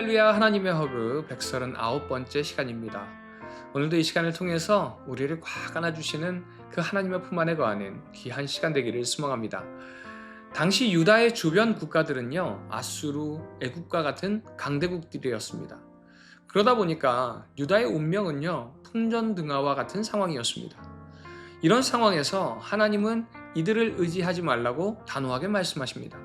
할렐루야 하나님의 허브 139번째 시간입니다. 오늘도 이 시간을 통해서 우리를 꽉 안아주시는 그 하나님의 품 안에 거하는 귀한 시간 되기를 수망합니다. 당시 유다의 주변 국가들은요, 아수르, 애국과 같은 강대국들이었습니다. 그러다 보니까 유다의 운명은요, 풍전등화와 같은 상황이었습니다. 이런 상황에서 하나님은 이들을 의지하지 말라고 단호하게 말씀하십니다.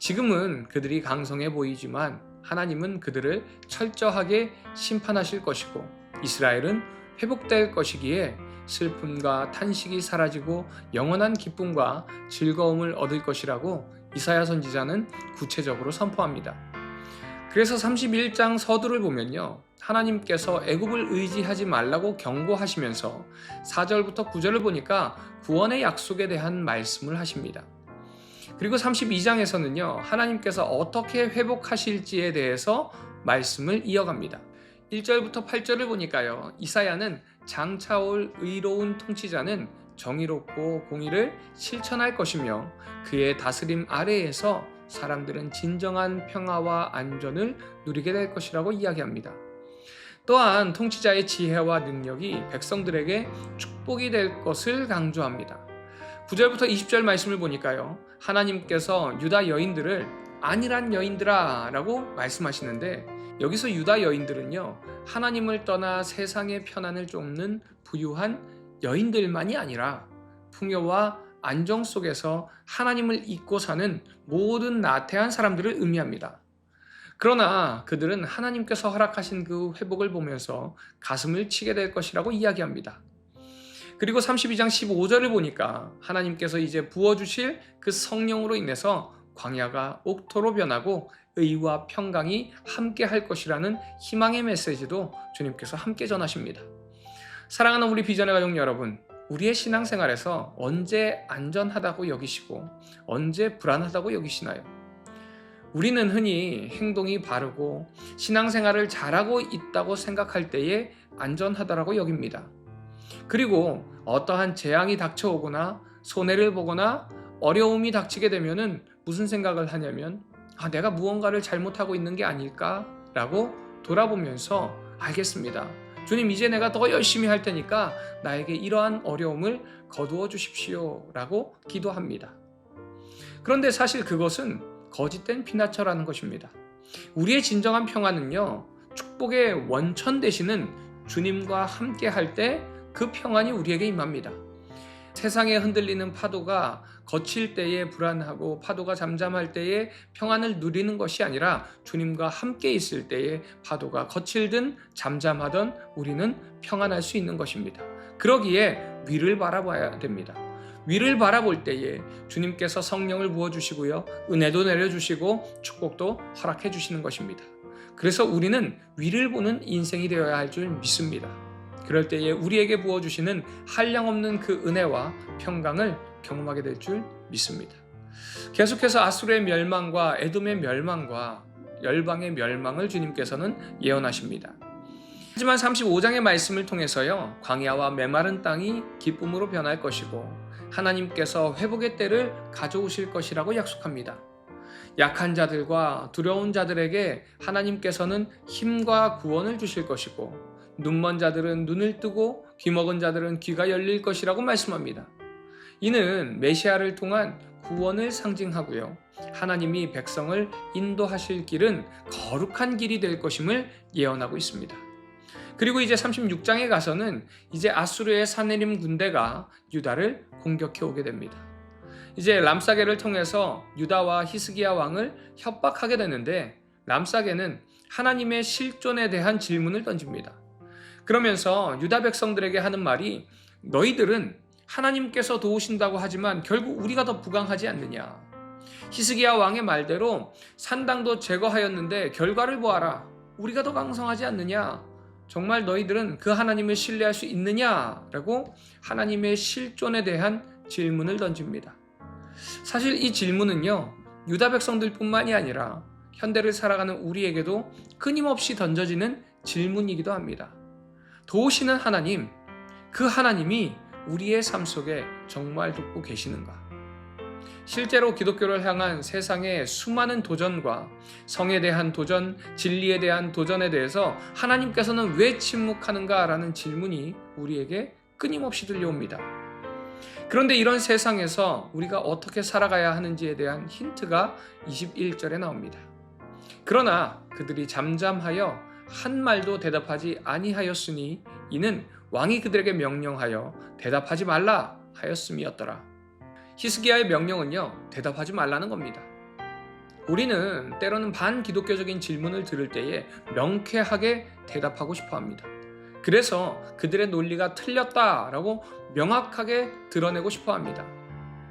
지금은 그들이 강성해 보이지만 하나님은 그들을 철저하게 심판하실 것이고 이스라엘은 회복될 것이기에 슬픔과 탄식이 사라지고 영원한 기쁨과 즐거움을 얻을 것이라고 이사야 선지자는 구체적으로 선포합니다. 그래서 31장 서두를 보면요. 하나님께서 애굽을 의지하지 말라고 경고하시면서 4절부터 9절을 보니까 구원의 약속에 대한 말씀을 하십니다. 그리고 32장에서는요, 하나님께서 어떻게 회복하실지에 대해서 말씀을 이어갑니다. 1절부터 8절을 보니까요, 이사야는 장차올 의로운 통치자는 정의롭고 공의를 실천할 것이며 그의 다스림 아래에서 사람들은 진정한 평화와 안전을 누리게 될 것이라고 이야기합니다. 또한 통치자의 지혜와 능력이 백성들에게 축복이 될 것을 강조합니다. 9절부터 20절 말씀을 보니까요. 하나님께서 유다 여인들을 아니란 여인들아 라고 말씀하시는데 여기서 유다 여인들은요. 하나님을 떠나 세상의 편안을 쫓는 부유한 여인들만이 아니라 풍요와 안정 속에서 하나님을 잊고 사는 모든 나태한 사람들을 의미합니다. 그러나 그들은 하나님께서 허락하신 그 회복을 보면서 가슴을 치게 될 것이라고 이야기합니다. 그리고 32장 15절을 보니까 하나님께서 이제 부어주실 그 성령으로 인해서 광야가 옥토로 변하고 의와 평강이 함께 할 것이라는 희망의 메시지도 주님께서 함께 전하십니다. 사랑하는 우리 비전의 가족 여러분, 우리의 신앙생활에서 언제 안전하다고 여기시고 언제 불안하다고 여기시나요? 우리는 흔히 행동이 바르고 신앙생활을 잘하고 있다고 생각할 때에 안전하다라고 여깁니다. 그리고 어떠한 재앙이 닥쳐오거나 손해를 보거나 어려움이 닥치게 되면은 무슨 생각을 하냐면 아, 내가 무언가를 잘못하고 있는 게 아닐까라고 돌아보면서 알겠습니다. 주님 이제 내가 더 열심히 할 테니까 나에게 이러한 어려움을 거두어 주십시오라고 기도합니다. 그런데 사실 그것은 거짓된 피나처라는 것입니다. 우리의 진정한 평안은요. 축복의 원천 되시는 주님과 함께 할 때 그 평안이 우리에게 임합니다. 세상에 흔들리는 파도가 거칠 때에 불안하고 파도가 잠잠할 때에 평안을 누리는 것이 아니라 주님과 함께 있을 때에 파도가 거칠든 잠잠하던 우리는 평안할 수 있는 것입니다. 그러기에 위를 바라봐야 됩니다. 위를 바라볼 때에 주님께서 성령을 부어주시고요. 은혜도 내려주시고 축복도 허락해 주시는 것입니다. 그래서 우리는 위를 보는 인생이 되어야 할 줄 믿습니다. 그럴 때에 우리에게 부어주시는 한량 없는 그 은혜와 평강을 경험하게 될 줄 믿습니다. 계속해서 아수르의 멸망과 에돔의 멸망과 열방의 멸망을 주님께서는 예언하십니다. 하지만 35장의 말씀을 통해서요, 광야와 메마른 땅이 기쁨으로 변할 것이고, 하나님께서 회복의 때를 가져오실 것이라고 약속합니다. 약한 자들과 두려운 자들에게 하나님께서는 힘과 구원을 주실 것이고, 눈먼 자들은 눈을 뜨고 귀 먹은 자들은 귀가 열릴 것이라고 말씀합니다. 이는 메시아를 통한 구원을 상징하고요. 하나님이 백성을 인도하실 길은 거룩한 길이 될 것임을 예언하고 있습니다. 그리고 이제 36장에 가서는 이제 아수르의 사내림 군대가 유다를 공격해 오게 됩니다. 이제 람사게를 통해서 유다와 히스기야 왕을 협박하게 되는데 람사게는 하나님의 실존에 대한 질문을 던집니다. 그러면서 유다 백성들에게 하는 말이 너희들은 하나님께서 도우신다고 하지만 결국 우리가 더 부강하지 않느냐. 히스기야 왕의 말대로 산당도 제거하였는데 결과를 보아라. 우리가 더 강성하지 않느냐. 정말 너희들은 그 하나님을 신뢰할 수 있느냐라고 하나님의 실존에 대한 질문을 던집니다. 사실 이 질문은요, 유다 백성들뿐만이 아니라 현대를 살아가는 우리에게도 끊임없이 던져지는 질문이기도 합니다. 도우시는 하나님, 그 하나님이 우리의 삶 속에 정말 돕고 계시는가? 실제로 기독교를 향한 세상의 수많은 도전과 성에 대한 도전, 진리에 대한 도전에 대해서 하나님께서는 왜 침묵하는가라는 질문이 우리에게 끊임없이 들려옵니다. 그런데 이런 세상에서 우리가 어떻게 살아가야 하는지에 대한 힌트가 21절에 나옵니다. 그러나 그들이 잠잠하여 한 말도 대답하지 아니하였으니 이는 왕이 그들에게 명령하여 대답하지 말라 하였음이었더라. 히스기야의 명령은요, 대답하지 말라는 겁니다. 우리는 때로는 반기독교적인 질문을 들을 때에 명쾌하게 대답하고 싶어 합니다. 그래서 그들의 논리가 틀렸다라고 명확하게 드러내고 싶어 합니다.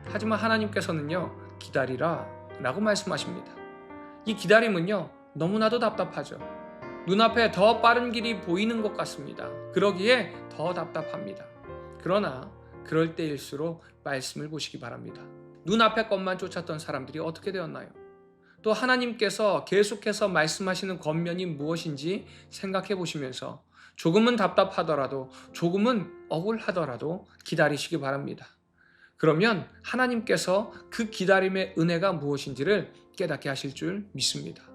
하지만 하나님께서는요, 기다리라 라고 말씀하십니다. 이 기다림은요, 너무나도 답답하죠. 눈앞에 더 빠른 길이 보이는 것 같습니다. 그러기에 더 답답합니다. 그러나 그럴 때일수록 말씀을 보시기 바랍니다. 눈앞의 것만 쫓았던 사람들이 어떻게 되었나요? 또 하나님께서 계속해서 말씀하시는 겉면이 무엇인지 생각해 보시면서 조금은 답답하더라도 조금은 억울하더라도 기다리시기 바랍니다. 그러면 하나님께서 그 기다림의 은혜가 무엇인지를 깨닫게 하실 줄 믿습니다.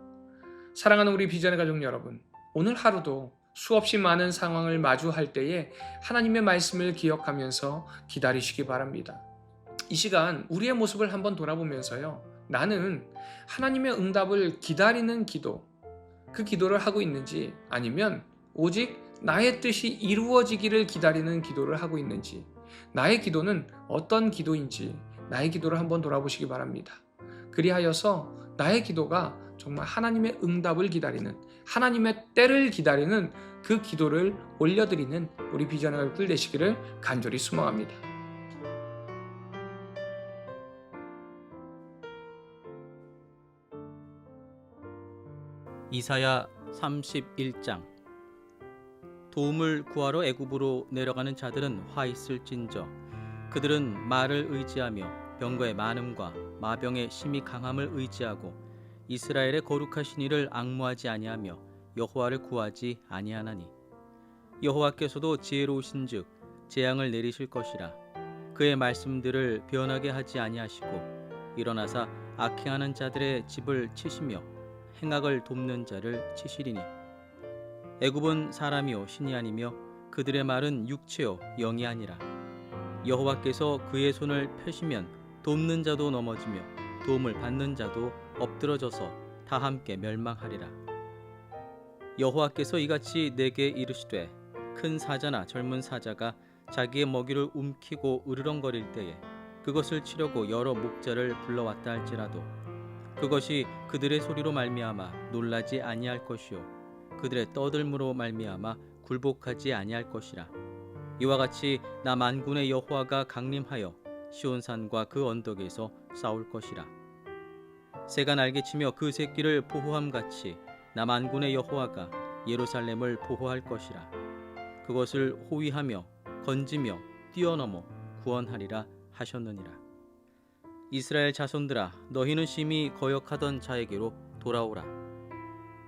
사랑하는 우리 비전의 가족 여러분, 오늘 하루도 수없이 많은 상황을 마주할 때에 하나님의 말씀을 기억하면서 기다리시기 바랍니다. 이 시간 우리의 모습을 한번 돌아보면서요. 나는 하나님의 응답을 기다리는 기도, 그 기도를 하고 있는지 아니면 오직 나의 뜻이 이루어지기를 기다리는 기도를 하고 있는지, 나의 기도는 어떤 기도인지, 나의 기도를 한번 돌아보시기 바랍니다. 그리하여서 나의 기도가 정말 하나님의 응답을 기다리는, 하나님의 때를 기다리는 그 기도를 올려드리는 우리 비전의 얼굴 되시기를 간절히 수망합니다. 이사야 31장 도움을 구하러 애굽으로 내려가는 자들은 화 있을진저 그들은 말을 의지하며 병거의 많음과 마병의 심히 강함을 의지하고 이스라엘의 거룩하신 이를 악무하지 아니하며 여호와를 구하지 아니하나니. 여호와께서도 지혜로우신즉 재앙을 내리실 것이라. 그의 말씀들을 변하게 하지 아니하시고 일어나사 악행하는 자들의 집을 치시며 행악을 돕는 자를 치시리니. 애굽은 사람이요 신이 아니며 그들의 말은 육체요 영이 아니라. 여호와께서 그의 손을 펴시면 돕는 자도 넘어지며 도움을 받는 자도 엎드러져서 다 함께 멸망하리라. 여호와께서 이같이 내게 이르시되 큰 사자나 젊은 사자가 자기의 먹이를 움키고 으르렁거릴 때에 그것을 치려고 여러 목자를 불러왔다 할지라도 그것이 그들의 소리로 말미암아 놀라지 아니할 것이요 그들의 떠들므로 말미암아 굴복하지 아니할 것이라. 이와 같이 나 만군의 여호와가 강림하여 시온산과 그 언덕에서 싸울 것이라 새가 날개치며 그 새끼를 보호함 같이 나 만군의 여호와가 예루살렘을 보호할 것이라. 그것을 호위하며 건지며 뛰어넘어 구원하리라 하셨느니라. 이스라엘 자손들아 너희는 심히 거역하던 자에게로 돌아오라.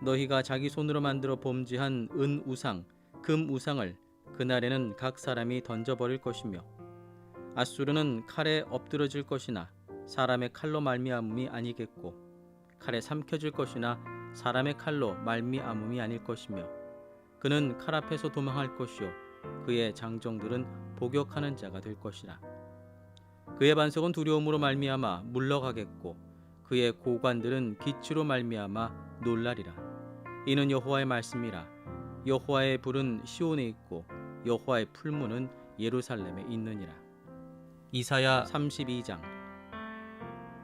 너희가 자기 손으로 만들어 범죄한 은 우상 금 우상을 그날에는 각 사람이 던져버릴 것이며 아수르는 칼에 엎드러질 것이나 사람의 칼로 말미암음이 아니겠고 칼에 삼켜질 것이나 사람의 칼로 말미암음이 아닐 것이며 그는 칼 앞에서 도망할 것이요 그의 장정들은 복역하는 자가 될 것이라. 그의 반석은 두려움으로 말미암아 물러가겠고 그의 고관들은 기치로 말미암아 놀라리라. 이는 여호와의 말씀이라. 여호와의 불은 시온에 있고 여호와의 풀무는 예루살렘에 있느니라. 이사야 32장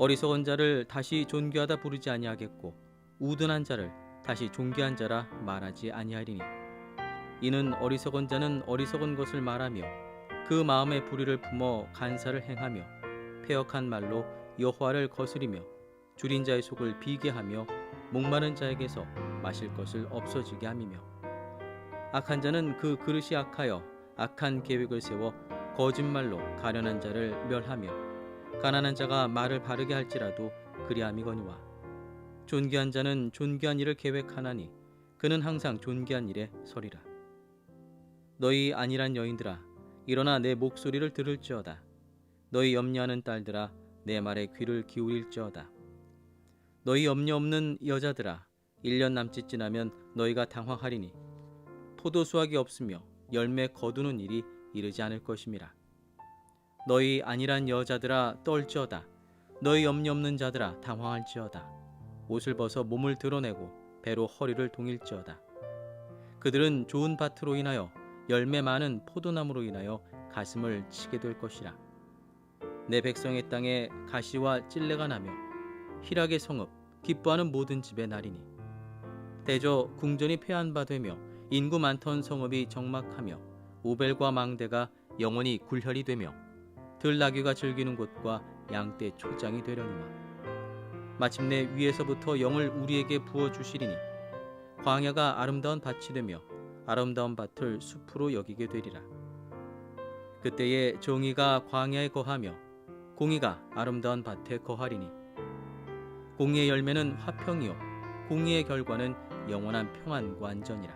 어리석은 자를 다시 존귀하다 부르지 아니하겠고 우둔한 자를 다시 존귀한 자라 말하지 아니하리니. 이는 어리석은 자는 어리석은 것을 말하며 그 마음의 불의를 품어 간사를 행하며 폐역한 말로 여호와를 거스리며 줄인 자의 속을 비게 하며 목마른 자에게서 마실 것을 없어지게 함이며. 악한 자는 그 그릇이 악하여 악한 계획을 세워 거짓말로 가련한 자를 멸하며 가난한 자가 말을 바르게 할지라도 그리함이거니와. 존귀한 자는 존귀한 일을 계획하나니 그는 항상 존귀한 일에 서리라. 너희 안일한 여인들아 일어나 내 목소리를 들을지어다. 너희 염려하는 딸들아 내 말에 귀를 기울일지어다. 너희 염려 없는 여자들아 1년 남짓 지나면 너희가 당황하리니 포도 수확이 없으며 열매 거두는 일이 이르지 않을 것임이라 너희 안일한 여자들아 떨지어다. 너희 염려 없는 자들아 당황할지어다. 옷을 벗어 몸을 드러내고 배로 허리를 동일지어다. 그들은 좋은 밭으로 인하여 열매 많은 포도나무로 인하여 가슴을 치게 될 것이라. 내 백성의 땅에 가시와 찔레가 나며 희락의 성읍 기뻐하는 모든 집의 날이니. 대저 궁전이 폐한 바 되며 인구 많던 성읍이 적막하며 오벨과 망대가 영원히 굴혈이 되며 들나귀가 즐기는 곳과 양떼 초장이 되려니와 마침내 위에서부터 영을 우리에게 부어 주시리니 광야가 아름다운 밭이 되며 아름다운 밭을 숲으로 여기게 되리라. 그때에 정의가 광야에 거하며 공의가 아름다운 밭에 거하리니 공의의 열매는 화평이요 공의의 결과는 영원한 평안과 안전이라.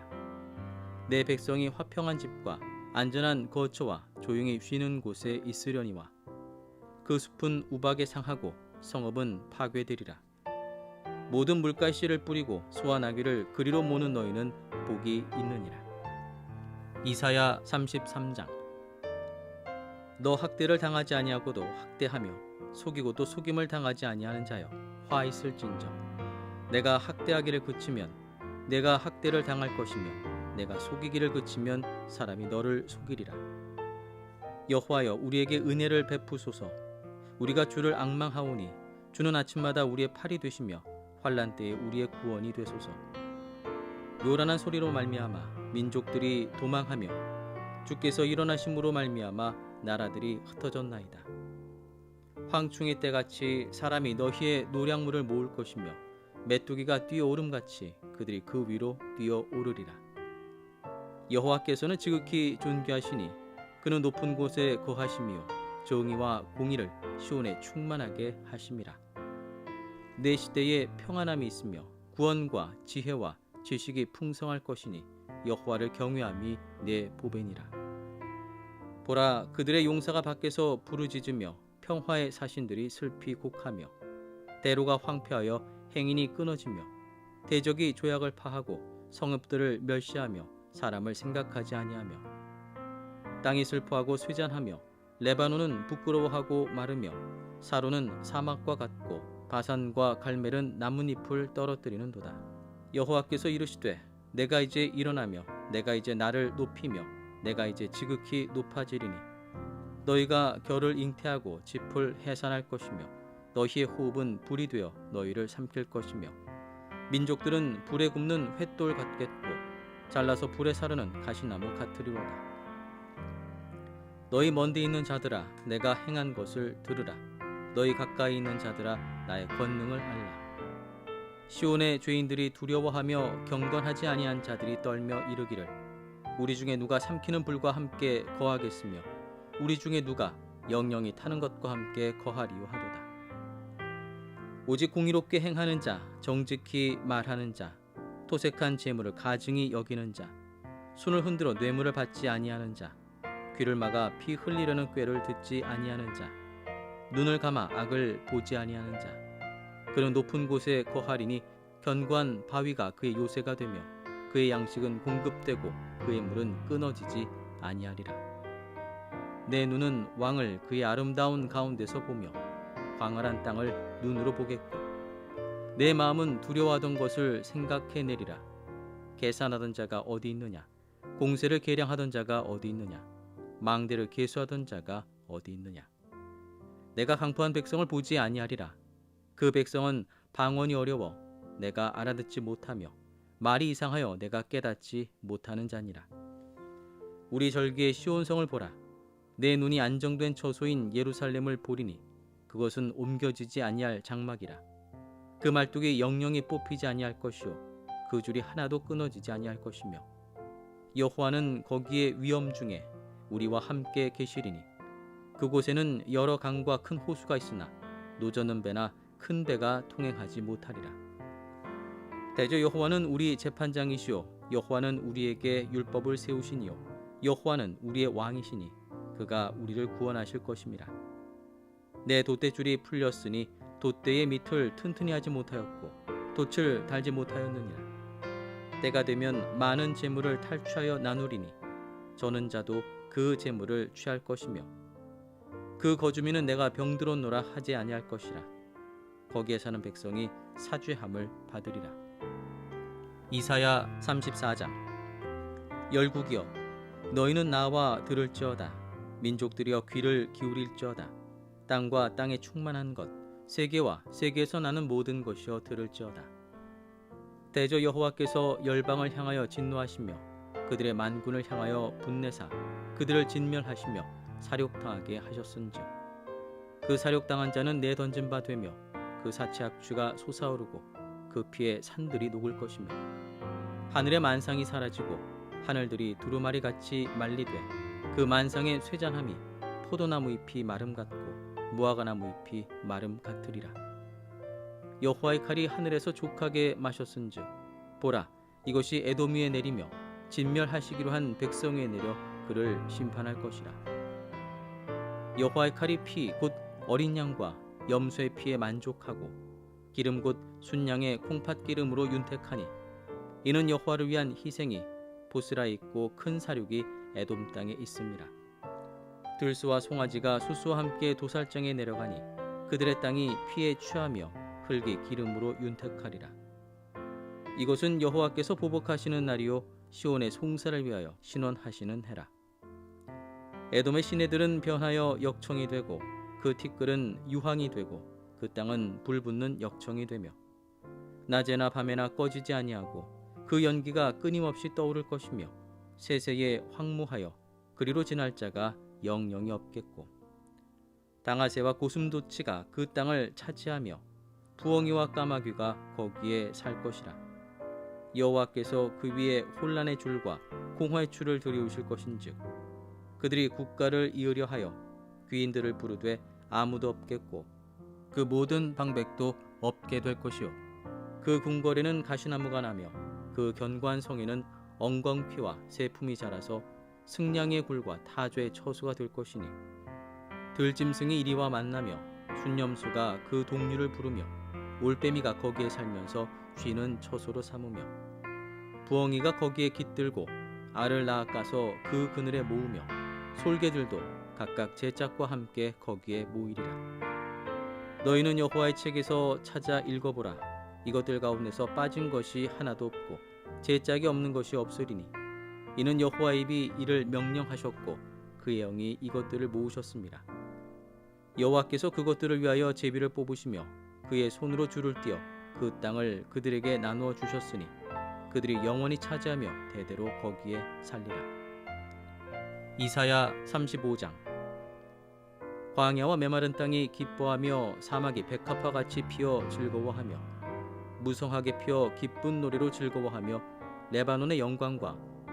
내 백성이 화평한 집과 안전한 거처와 조용히 쉬는 곳에 있으려니와 그 숲은 우박에 상하고 성읍은 파괴되리라. 모든 물가씨를 뿌리고 소환하기를 그리로 모는 너희는 복이 있느니라. 이사야 33장. 너 학대를 당하지 아니하고도 학대하며 속이고도 속임을 당하지 아니하는 자여 화 있을진저. 내가 학대하기를 그치면 내가 학대를 당할 것이며 내가 속이기를 그치면 사람이 너를 속이리라. 여호와여 우리에게 은혜를 베푸소서. 우리가 주를 앙망하오니 주는 아침마다 우리의 팔이 되시며 환란 때에 우리의 구원이 되소서. 요란한 소리로 말미암아 민족들이 도망하며 주께서 일어나심으로 말미암아 나라들이 흩어졌나이다. 황충의 때같이 사람이 너희의 노량물을 모을 것이며 메뚜기가 뛰어오름같이 그들이 그 위로 뛰어오르리라 여호와께서는 지극히 존귀하시니 그는 높은 곳에 거하시며 정의와 공의를 시온에 충만하게 하심이라 내 시대에 평안함이 있으며 구원과 지혜와 지식이 풍성할 것이니 여호와를 경외함이 내 보배니라. 보라 그들의 용사가 밖에서 부르짖으며 평화의 사신들이 슬피 곡하며 대로가 황폐하여 행인이 끊어지며 대적이 조약을 파하고 성읍들을 멸시하며 사람을 생각하지 아니하며 땅이 슬퍼하고 쇠잔하며 레바논은 부끄러워하고 마르며 사로는 사막과 같고 바산과 갈멜은 나뭇잎을 떨어뜨리는도다. 여호와께서 이르시되 내가 이제 일어나며 내가 이제 나를 높이며 내가 이제 지극히 높아지리니 너희가 결을 잉태하고 짚을 해산할 것이며 너희의 호흡은 불이 되어 너희를 삼킬 것이며 민족들은 불에 굽는 횃돌 같겠고 잘라서 불에 사르는 가시나무 같으리로다. 너희 먼데 있는 자들아 내가 행한 것을 들으라. 너희 가까이 있는 자들아 나의 권능을 알라. 시온의 죄인들이 두려워하며 경건하지 아니한 자들이 떨며 이르기를 우리 중에 누가 삼키는 불과 함께 거하겠으며 우리 중에 누가 영영이 타는 것과 함께 거하리요 하도다. 오직 공의롭게 행하는 자 정직히 말하는 자 토색한 재물을 가증히 여기는 자 손을 흔들어 뇌물을 받지 아니하는 자 귀를 막아 피 흘리려는 꾀를 듣지 아니하는 자 눈을 감아 악을 보지 아니하는 자 그는 높은 곳에 거하리니 견고한 바위가 그의 요새가 되며 그의 양식은 공급되고 그의 물은 끊어지지 아니하리라. 내 눈은 왕을 그의 아름다운 가운데서 보며 광활한 땅을 눈으로 보겠고 내 마음은 두려워하던 것을 생각해내리라. 계산하던 자가 어디 있느냐? 공세를 계량하던 자가 어디 있느냐? 망대를 계수하던 자가 어디 있느냐? 내가 강포한 백성을 보지 아니하리라. 그 백성은 방언이 어려워 내가 알아듣지 못하며 말이 이상하여 내가 깨닫지 못하는 자니라. 우리 절기의 시온성을 보라. 내 눈이 안정된 처소인 예루살렘을 보리니 그것은 옮겨지지 아니할 장막이라 그 말뚝이 영영이 뽑히지 아니할 것이요. 그 줄이 하나도 끊어지지 아니할 것이며. 여호와는 거기에 위험 중에 우리와 함께 계시리니. 그곳에는 여러 강과 큰 호수가 있으나 노저는 배나 큰 배가 통행하지 못하리라. 대저 여호와는 우리 재판장이시요. 여호와는 우리에게 율법을 세우시니요. 여호와는 우리의 왕이시니 그가 우리를 구원하실 것임이라 내 돛대줄이 풀렸으니 돛대의 밑을 튼튼히 하지 못하였고 돛을 달지 못하였느니라. 때가 되면 많은 재물을 탈취하여 나누리니 저는 자도 그 재물을 취할 것이며 그 거주민은 내가 병들었노라 하지 아니할 것이라. 거기에 사는 백성이 사죄함을 받으리라. 이사야 34장. 열국이여 너희는 나와 들을지어다. 민족들이여 귀를 기울일지어다. 땅과 땅에 충만한 것 세계와 세계에서 나는 모든 것이여 들을지어다. 대저 여호와께서 열방을 향하여 진노하시며 그들의 만군을 향하여 분내사 그들을 진멸하시며 사륙당하게 하셨은즉. 그 사륙당한 자는 내던진 바 되며 그 사체 악취가 솟아오르고 그 피에 산들이 녹을 것이며 하늘의 만상이 사라지고 하늘들이 두루마리 같이 말리되 그 만상의 쇠잔함이 포도나무 잎이 마름 같고 무화과나무 잎이 마름 같으리라 여호와의 칼이 하늘에서 족하게 마셨은즉 보라 이것이 에돔 위에 내리며 진멸하시기로 한 백성 위에 내려 그를 심판할 것이라 여호와의 칼이 피 곧 어린 양과 염소의 피에 만족하고 기름 곧 순양의 콩팥 기름으로 윤택하니 이는 여호와를 위한 희생이 보스라 있고 큰 사륙이 에돔 땅에 있습니다. 들수와 송아지가 수수와 함께 도살장에 내려가니 그들의 땅이 피에 취하며 흙이 기름으로 윤택하리라. 이것은 여호와께서 보복하시는 날이요 시온의 송사를 위하여 신원하시는 해라. 에돔의 시내들은 변하여 역청이 되고 그 티끌은 유황이 되고 그 땅은 불붙는 역청이 되며 낮에나 밤에나 꺼지지 아니하고 그 연기가 끊임없이 떠오를 것이며 세세에 황무하여 그리로 지날 자가 영영이 없겠고. 당아새와 고슴도치가 그 땅을 차지하며 부엉이와 까마귀가 거기에 살 것이라. 여호와께서 그 위에 혼란의 줄과 공화의 줄을 들이우실 것인즉 그들이 국가를 이으려 하여 귀인들을 부르되 아무도 없겠고 그 모든 방백도 없게 될 것이요. 그 궁궐에는 가시나무가 나며 그 견고한 성에는 엉겅퀴와 새품이 자라서 승냥의 굴과 타조의 처수가 될 것이니 들짐승이 이리와 만나며 순념수가 그 동류를 부르며 올빼미가 거기에 살면서 쥐는 처소로 삼으며 부엉이가 거기에 깃들고 알을 낳아가서 그 그늘에 모으며 솔개들도 각각 제 짝과 함께 거기에 모이리라. 너희는 여호와의 책에서 찾아 읽어보라. 이것들 가운데서 빠진 것이 하나도 없고 제 짝이 없는 것이 없으리니 이는 여호와의 입이 이를 명령하셨고 그의 영이 이것들을 모으셨습니다 여호와께서 그것들을 위하여 제비를 뽑으시며 그의 손으로 줄을 띄어 그 땅을 그들에게 나누어 주셨으니 그들이 영원히 차지하며 대대로 거기에 살리라. 이사야 35장 광야와 메마른 땅이 기뻐하며 사막이 백합화 같이 피어 즐거워하며 무성하게 피어 기쁜 노래로 즐거워하며 레바논의 영광과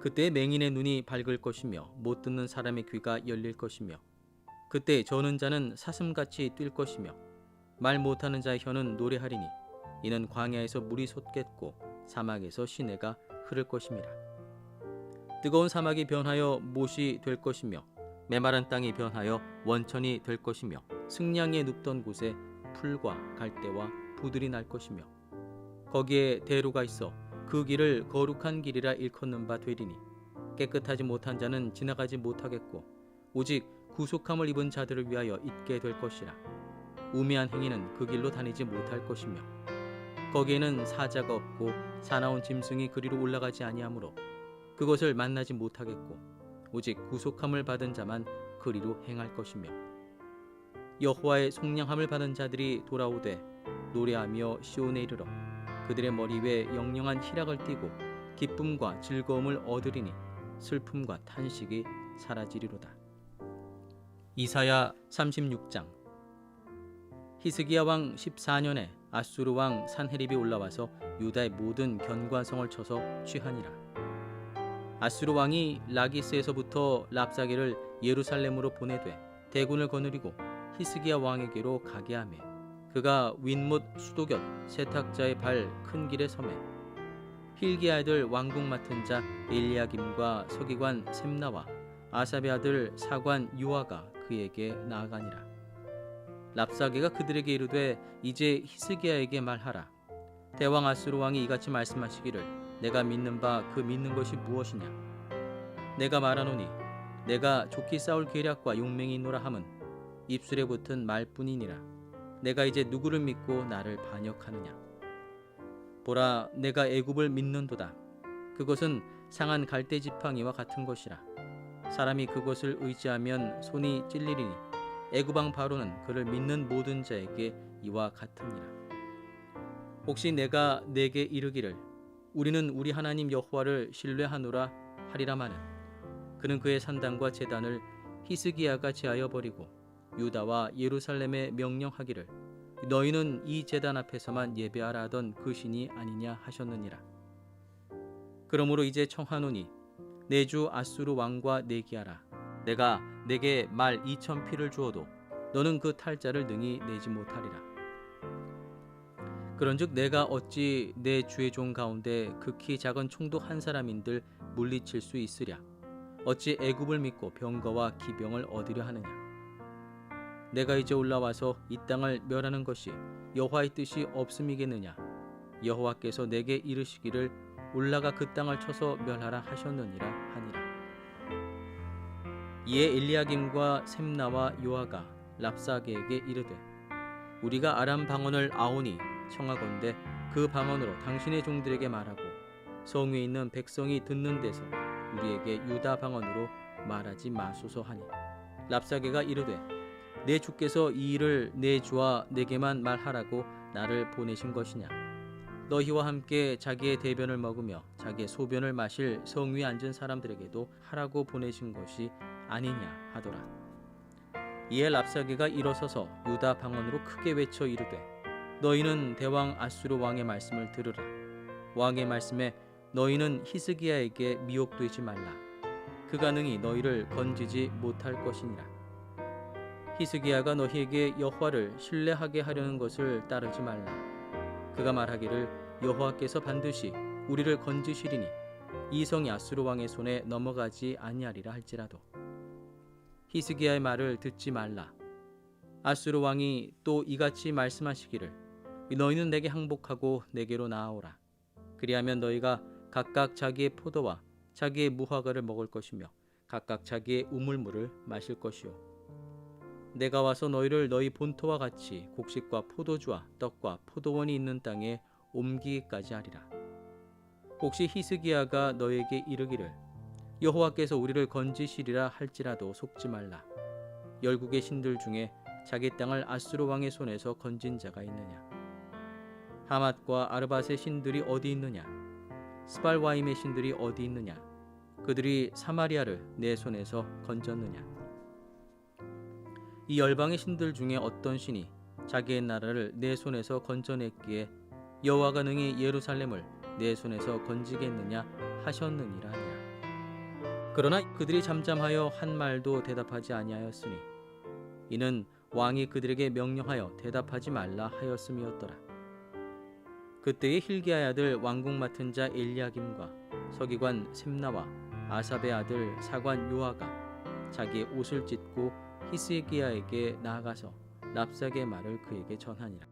그때 맹인의 눈이 밝을 것이며 못 듣는 사람의 귀가 열릴 것이며 그때 저는 자는 사슴같이 뛸 것이며 말 못하는 자의 혀는 노래하리니 이는 광야에서 물이 솟겠고 사막에서 시내가 흐를 것임이라. 뜨거운 사막이 변하여 못이 될 것이며 메마른 땅이 변하여 원천이 될 것이며 승냥에 눕던 곳에 풀과 갈대와 부들이 날 것이며 거기에 대로가 있어 그 길을 거룩한 길이라 일컫는 바 되리니. 깨끗하지 못한 자는 지나가지 못하겠고 오직 구속함을 입은 자들을 위하여 있게 될 것이라. 우매한 행위는 그 길로 다니지 못할 것이며 거기에는 사자가 없고 사나운 짐승이 그리로 올라가지 아니하므로 그것을 만나지 못하겠고 오직 구속함을 받은 자만 그리로 행할 것이며. 여호와의 속량함을 받은 자들이 돌아오되 노래하며 시온에 이르러 그들의 머리 위에 영영한 희락을 띠고 기쁨과 즐거움을 얻으리니 슬픔과 탄식이 사라지리로다. 이사야 36장 히스기야 왕 14년에 아수르 왕 산헤립이 올라와서 유다의 모든 견관성을 쳐서 취하니라. 아수르 왕이 라기스에서부터 랍사게를 예루살렘으로 보내되 대군을 거느리고 히스기야 왕에게로 가게 하매 그가 윈못 수도곁 세탁자의 발 큰 길에 섬에 힐기 아들 왕궁 맡은 자 엘리야김과 서기관 셈나와 아삽의 아들 사관 유아가 그에게 나아가니라. 랍사게가 그들에게 이르되 이제 히스기야에게 말하라. 대왕 아수르 왕이 이같이 말씀하시기를 내가 믿는 바 그 믿는 것이 무엇이냐? 내가 말하노니 내가 좋게 싸울 계략과 용맹이 있노라 함은 입술에 붙은 말뿐이니라. 내가 이제 누구를 믿고 나를 반역하느냐? 보라, 내가 애굽을 믿는도다. 그것은 상한 갈대 지팡이와 같은 것이라. 사람이 그것을 의지하면 손이 찔리리니 애굽왕 바로는 그를 믿는 모든 자에게 이와 같으니라. 혹시 내가 내게 이르기를 우리는 우리 하나님 여호와를 신뢰하노라 하리라마는 그는 그의 산당과 제단을 히스기야가 제하여 버리고 유다와 예루살렘에 명령하기를 너희는 이 제단 앞에서만 예배하라 하던 그 신이 아니냐 하셨느니라. 그러므로 이제 청하노니 내 주 아수르 왕과 내기하라. 내가 내게 말 이천 피를 주어도 너는 그 탈자를 능히 내지 못하리라. 그런즉 내가 어찌 내 주의 종 가운데 극히 작은 총독 한 사람인들 물리칠 수 있으랴? 어찌 애굽을 믿고 병거와 기병을 얻으려 하느냐? 내가 이제 올라와서 이 땅을 멸하는 것이 여호와의 뜻이 없음이겠느냐? 여호와께서 내게 이르시기를 올라가 그 땅을 쳐서 멸하라 하셨느니라 하니라. 이에 엘리야김과 셈나와 요아가 랍사게에게 이르되 우리가 아람 방언을 아오니 청하건대 그 방언으로 당신의 종들에게 말하고 성 위에 있는 백성이 듣는 데서 우리에게 유다 방언으로 말하지 마소서 하니 랍사게가 이르되 내 주께서 이 일을 내 주와 내게만 말하라고 나를 보내신 것이냐? 너희와 함께 자기의 대변을 먹으며 자기의 소변을 마실 성 위에 앉은 사람들에게도 하라고 보내신 것이 아니냐 하더라. 이에 랍사게가 일어서서 유다 방언으로 크게 외쳐 이르되 너희는 대왕 아수르 왕의 말씀을 들으라. 왕의 말씀에 너희는 히스기야에게 미혹되지 말라. 그가 능히 너희를 건지지 못할 것이니라 히스기야가 너희에게 여호와를 신뢰하게 하려는 것을 따르지 말라. 그가 말하기를 여호와께서 반드시 우리를 건지시리니 이 성이 아수르 왕의 손에 넘어가지 아니하리라 할지라도. 히스기야의 말을 듣지 말라. 아수르 왕이 또 이같이 말씀하시기를 너희는 내게 항복하고 내게로 나아오라. 그리하면 너희가 각각 자기의 포도와 자기의 무화과를 먹을 것이며 각각 자기의 우물물을 마실 것이요 내가 와서 너희를 너희 본토와 같이 곡식과 포도주와 떡과 포도원이 있는 땅에 옮기기까지 하리라. 혹시 히스기야가 너에게 이르기를 여호와께서 우리를 건지시리라 할지라도 속지 말라. 열국의 신들 중에 자기 땅을 아수르 왕의 손에서 건진 자가 있느냐? 하맛과 아르밧의 신들이 어디 있느냐? 스발와임의 신들이 어디 있느냐? 그들이 사마리아를 내 손에서 건졌느냐 이 열방의 신들 중에 어떤 신이 자기의 나라를 내 손에서 건져냈기에 여호와가 능히 예루살렘을 내 손에서 건지겠느냐 하셨느니라 하니라. 그러나 그들이 잠잠하여 한 말도 대답하지 아니하였으니 이는 왕이 그들에게 명령하여 대답하지 말라 하였음이었더라. 그때의 힐기야의 아들 왕궁 맡은 자 엘리야김과 서기관 셈나와 아삽의 아들 사관 요아가 자기의 옷을 찢고 히스기야에게 나아가서 랍삭의 말을 그에게 전하니라